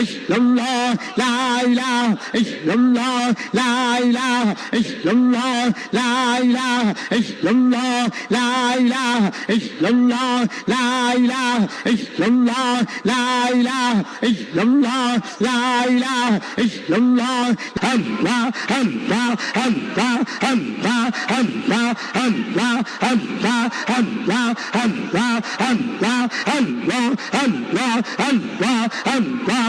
illallah la ilaha illallah la ilaha illallah la ilaha illallah la ilaha illallah la ilaha illallah la ilaha illallah la ilaha illallah Allah Allah Allah Allah Allah Allah Allah Allah Allah Allah Allah Allah Allah